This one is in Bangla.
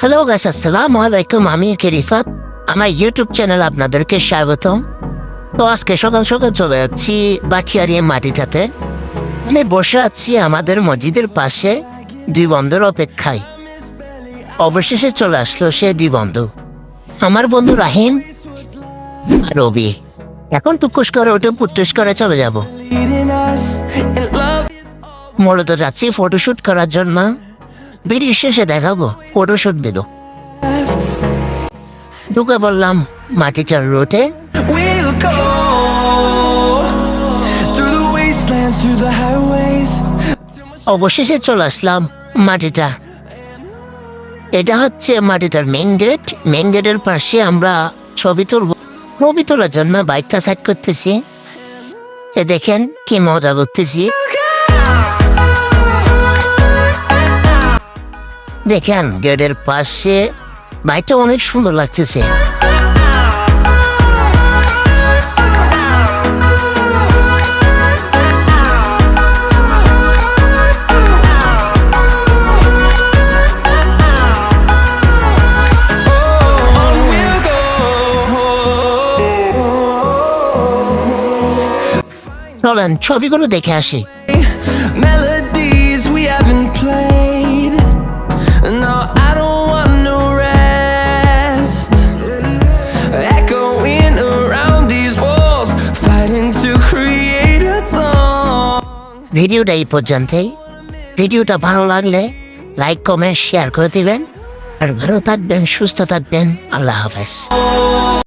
হ্যালো গাছ আসসালামু আলাইকুম আমি কেরিফাত। আমার ইউটিউব চ্যানেল আপনাদেরকে স্বাগতম। তো আজকে সকাল সকাল চলে যাচ্ছি বাটিয়ারিয়ে মাটিটাতে। আমি বসে আছি আমাদের মসজিদের পাশে দুই বন্ধুর অপেক্ষায়। অবশেষে চলে আসলো সে দুই বন্ধু আমার বন্ধু রাহিম আর রবি। এখন টুকুস করে ওটা পুটুস করে চলে যাব। মূলত যাচ্ছি ফটোশ্যুট করার জন্য। ভিডিও শেষে দেখাবো ফটোশুট left. ঢুকে বললাম মাটিটার রোটে. অবশেষে চলে আসলাম মাটিটা। এটা হচ্ছে মাটিটার মেন গেট মেন গেটের পাশে আমরা ছবি তুলব। ছবি তোলার জন্য বাইকটা সাইড করতেছি। এ দেখেন কি মজা করতেছি। dekan göder passi, baita oneč šumrlakti se. Nolan, čo bi gono dekan? Melodies we haven't played ভিডিওটা এই পর্যন্তই। ভিডিওটা ভালো লাগলে লাইক কমেন্ট শেয়ার করে দিবেন। আর ভালো থাকবেন, সুস্থ থাকবেন। আল্লাহ হাফেজ।